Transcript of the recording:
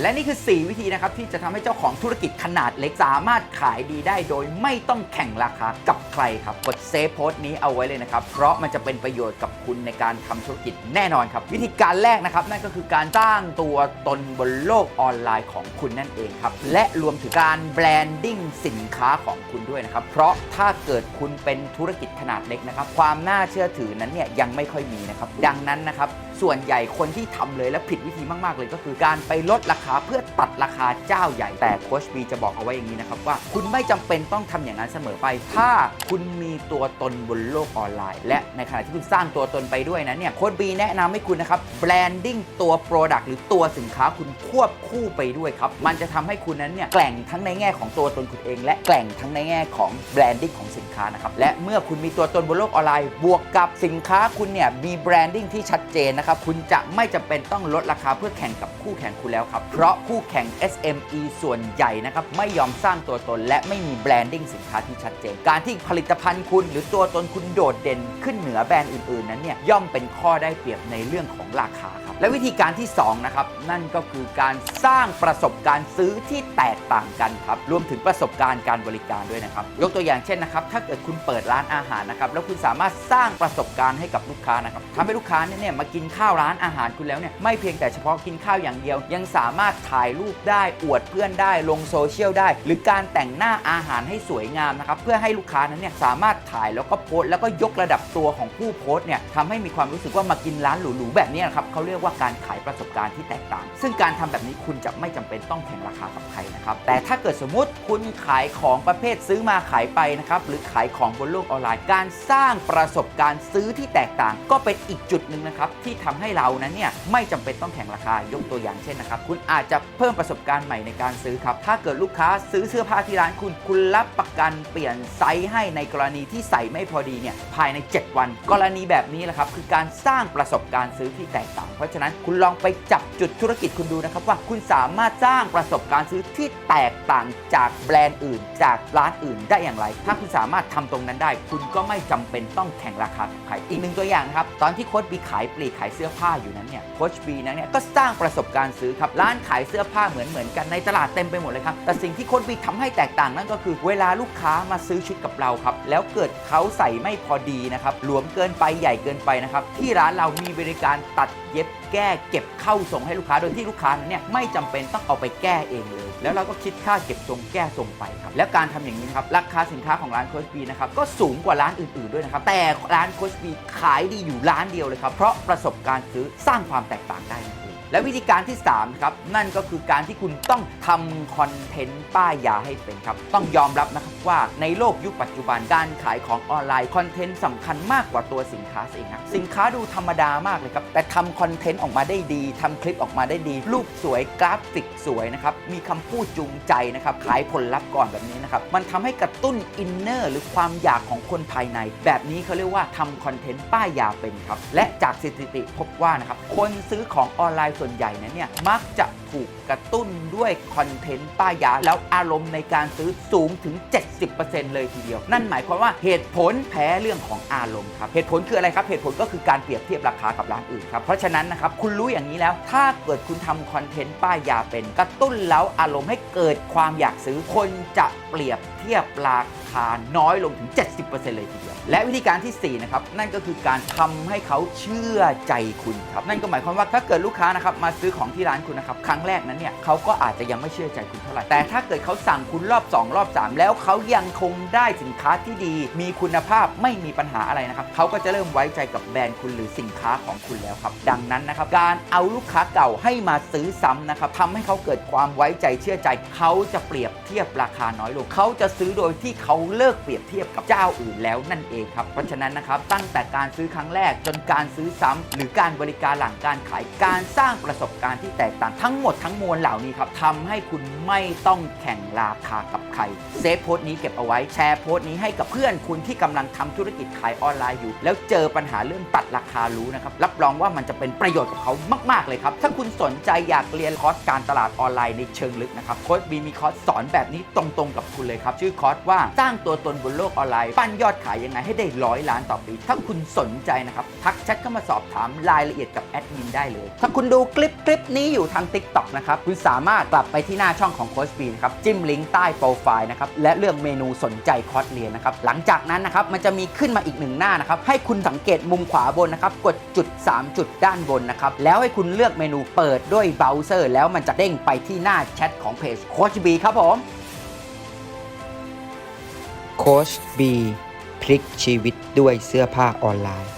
และนี่คือ 4 วิธีนะครับ ที่จะทำให้เจ้าของธุรกิจขนาดเล็กสามารถขายดีได้โดยไม่ต้องแข่งราคากับใครครับ กดเซฟโพสต์นี้เอาไว้เลยนะครับ เพราะมันจะเป็นประโยชน์กับคุณในการทำธุรกิจแน่นอนครับ วิธีการแรกนะครับ นั่นก็คือการสร้างตัวตนบนโลกออนไลน์ของคุณนั่นเองครับ และรวมถึงการแบรนดิ้งสินค้าของคุณด้วยนะครับ เพราะถ้าเกิดคุณเป็นธุรกิจขนาดเล็กนะครับ ความน่าเชื่อถือนั้นเนี่ยยังไม่ค่อยมีนะครับดังนั้นนะครับส่วนใหญ่คนที่ทำเลยและผิดวิธีมาก ๆ เลยก็คือการไปลดราคาเพื่อตัดราคาเจ้าใหญ่แต่โคชบีจะบอกเอาไว้อย่างนี้นะครับว่าคุณไม่จำเป็นต้องทำอย่างนั้นเสมอไป ถ้าคุณมีตัวตนบนโลกออนไลน์ และในขณะที่คุณสร้างตัวตนไปด้วยนะเนี่ยโค้ชบีแนะนำให้คุณนะครับแบรนดิ้งตัว Product หรือตัวสินค้าคุณควบคู่ไปด้วยครับมันจะทำให้คุณนั้นเนี่ยแกล่งทั้งในแง่ของตัวตนคุณเอง และแกล่งทั้งในแง่ของแบรนดิ้งของสินค้านะครับและเมื่อคุณมีตัวตนบนโลกออนไลน์ บวกกับสินค้าคุณเนี่ยมีแบรนดิ้งที่ชัดเจนนะครับคุณจะไม่จำเป็นต้องลดราคาเพื่อแข่งกับคู่แข่งคุณแล้วครับเพราะคู่แข่ง SME ส่วนใหญ่นะครับไม่ยอมสร้างตัวตน และไม่มีแบรนดิ้งสินค้าที่ชัดเจน การที่ผลิตภัณฑ์คุณ หรือตัวตนคุณโดดเด่นขึ้นเหนือแบรนด์อื่นๆนั้นเนี่ยย่อมเป็นข้อได้เปรียบในเรื่องของราคาครับและวิธีการที่สองนะครับนั่นก็คือการสร้างประสบการณ์ซื้อที่แตกต่างกันครับรวมถึงประสบการณ์การบริการด้วยนะครับยกตัวอย่างเช่นนะครับถ้าเกิดคุณเปิดร้านอาหารนะครับแล้วคุณสามารถสร้างประสบการณ์ให้กับลูกค้านะครับทำให้ลูกค้าเนี่ยมากินข้าวร้านอาหารคุณแล้วเนี่ยไม่เพียงแต่เฉพาะกินข้าวอย่างเดียวยังสามามารถถ่ายรูปได้ อวดเพื่อนได้ลงโซเชียลได้ หรือการแต่งหน้าอาหารให้สวยงามนะครับเพื่อให้ลูกค้านั้นเนี่ยสามารถถ่ายแล้วก็โพสต์แล้วก็ยกระดับตัวของผู้โพสต์เนี่ยทำให้มีความรู้สึกว่ามากินร้านหรูๆแบบนี้นะครับเขาเรียกว่าการขายประสบการณ์ที่แตกต่าง ซึ่งการทำแบบนี้คุณจะไม่จำเป็นต้องแข่งราคากับใครนะครับแต่ถ้าเกิดสมมติคุณขายของประเภทซื้อมาขายไปนะครับหรือขายของบนโลกออนไลน์ การสร้างประสบการณ์ซื้อที่แตกต่าง ก็เป็นอีกจุดหนึ่งนะครับที่ทำให้เรานั้นเนี่ยไม่จำเป็นต้องแข่งราคายกตัวอย่างเช่นนะครับคุณอาจจะเพิ่มประสบการณ์ใหม่ในการซื้อครับ ถ้าเกิดลูกค้าซื้อเสื้อผ้าที่ร้านคุณ คุณรับประกันเปลี่ยนไซส์ให้ในกรณีที่ใส่ไม่พอดีเนี่ยภายใน 7 วัน กรณีแบบนี้แหละครับคือการสร้างประสบการณ์ซื้อที่แตกต่าง เพราะฉะนั้นคุณลองไปจับจุดธุรกิจคุณดูนะครับว่าคุณสามารถสร้างประสบการณ์ซื้อที่แตกต่างจากแบรนด์อื่น จากร้านอื่นได้อย่างไร ถ้าคุณสามารถทำตรงนั้นได้ คุณก็ไม่จำเป็นต้องแข่งราคากับใครอีกหนึ่งตัวอย่างครับตอนที่โค้ชบีขายปลีกขายเสื้อผ้าอยู่นั้นเนี่ยโค้ชบีนั้นเนี่ยก็สร้างประสบการณ์ซื้อครับร้านขายเสื้อผ้าเหมือนเหมือนๆกันในตลาดเต็มไปหมดเลยครับ แต่สิ่งที่โค้ชบีทำให้แตกต่างนั่นก็คือ เวลาลูกค้ามาซื้อชุดกับเราครับ แล้วเกิดเขาใส่ไม่พอดีนะครับ หลวมเกินไปใหญ่เกินไปนะครับ ที่ร้านเรามีบริการตัดเย็บแก้เก็บเข้าส่งให้ลูกค้าโดยที่ลูกค้านั้นเนี่ยไม่จำเป็นต้องเอาไปแก้เองเลย แล้วเราก็คิดค่าเก็บทรงแก้ทรงไปครับ แล้วการทำอย่างนี้ครับ ราคาสินค้าของร้านโคชบีนะครับก็สูงกว่าร้านอื่นๆด้วยนะครับ แต่ร้านโคชบีขายดีอยู่ร้านเดียวเลยครับ เพราะประสบการณ์ซื้อสร้างความแตกต่างได้ และวิธีการที่3ครับนั่นก็คือการที่คุณต้องทำคอนเทนต์ป้ายยาให้เป็นครับ ต้องยอมรับนะครับว่าในโลกยุคปัจจุบันการขายของออนไลน์คอนเทนต์สำคัญมากกว่าตัวสินค้าเองครับสินค้าดูธรรมดามากเลยครับ แต่ทำคอนเทนต์ออกมาได้ดีทำคลิปออกมาได้ดี รูปสวยกราฟิกสวยนะครับมีคำพูดจูงใจนะครับขายผลลัพธ์ก่อนแบบนี้นะครับมันทำให้กระตุ้นอินเนอร์หรือความอยากของคนภายใน แบบนี้เขาเรียกว่าทำคอนเทนต์ป้ายยาเป็นครับและจากสถิติพบว่านะครับคนซื้อของออนไลน์ส่วนนใหญ่นั้นเนี่ยมักจะถูกกระตุ้นด้วยคอนเทนต์ป้ายยา แล้วอารมณ์ในการซื้อสูงถึง 70%เลยทีเดียว นั่นหมายความว่าเหตุผลแพ้เรื่องของอารมณ์ครับ เหตุผลคืออะไรครับ เหตุผลก็คือการเปรียบเทียบราคากับร้านอื่นครับ เพราะฉะนั้นนะครับคุณรู้อย่างนี้แล้ว ถ้าเกิดคุณทำคอนเทนต์ป้ายยาเป็น กระตุ้นแล้วอารมณ์ให้เกิดความอยากซื้อคนจะเปรียบเทียบราคาน้อยลงถึง 70%เลยทีเดียว และวิธีการที่4นะครับนั่นก็คือการทำให้เขาเชื่อใจคุณครับนั่นก็หมายความว่าถ้าเกิดลูกค้านะครับมาซื้อของที่ร้านคุณนะครับครั้งั้งแรกนั้นเนี่ยเขาก็อาจจะยังไม่เชื่อใจคุณเท่าไหร่แต่ถ้าเกิดเขาสั่งคุณรอบ 2 รอบ 3 แล้วเขายังคงได้สินค้าที่ดี มีคุณภาพไม่มีปัญหาอะไรนะครับเขาก็จะเริ่มไว้ใจกับแบรนด์คุณหรือสินค้าของคุณแล้วครับ ดังนั้นนะครับการเอาลูกค้าเก่าให้มาซื้อซ้ำนะครับทำให้เขาเกิดความไว้ใจเชื่อใจ เขาจะเปรียบเทียบราคาน้อยลงเขาจะซื้อโดยที่เขาเลิกเปรียบเทียบกับเจ้าอื่นแล้วนั่นเองครับเพราะฉะนั้นนะครับตั้งแต่การซื้อครั้งแรกจนการซื้อซ้ำหรือการบริการหลังการขายการสร้างประสบการณ์ที่แตกต่างทั้งหมดทั้งมวลเหล่านี้ครับทำให้คุณไม่ต้องแข่งราคากับใคร เซฟโพสต์นี้เก็บเอาไว้แชร์โพสต์นี้ให้กับเพื่อนคุณที่กำลังทำธุรกิจขายออนไลน์อยู่ แล้วเจอปัญหาเรื่องตัดราคารู้นะครับ รับรองว่ามันจะเป็นประโยชน์กับเขามาก ๆ เลยครับ ถ้าคุณสนใจอยากเรียนคอร์สการตลาดออนไลน์ในเชิงลึกนะครับโค้ชบีมีคอร์สสอนแบบนี้ตรงๆกับคุณเลยครับ ชื่อคอร์สว่าสร้างตัวตนบนโลกออนไลน์ปั้นยอดขายยังไงให้ได้ร้อยล้านต่อปี ถ้าคุณสนใจนะครับทักแชทเข้ามาสอบถามรายละเอียดกับแอดมินได้เลย ถ้าคุณดูคลิปคลิปนี้อยู่ทาง t ิ k t TikTok นะครับคุณสามารถกลับไปที่หน้าช่องของโค้ชบีนะครับจิ้มลิงก์ใต้โปรไฟล์นะครับและเลือกเมนูสนใจคอร์สเรียนนะครับหลังจากนั้นนะครับมันจะมีขึ้นมาอีกหนึ่งหน้านะครับให้คุณสังเกตมุมขวาบนนะครับกดจุด 3 จุดด้านบนนะครับแล้วให้คุณเลือกเมนูเปิดด้วยเบราว์เซอร์ แล้วมันจะเด้งไปที่หน้าแชทของเพจโค้ชบีครับผมโค้ชบีพลิกชีวิตด้วยเสื้อผ้าออนไลน์